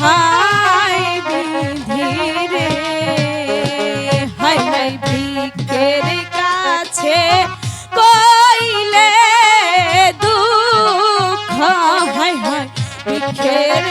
হায় বিধি রে হায় হায় ভিক্ষের কাছে কইলে দুঃখ? হায় হায় ভিক্ষের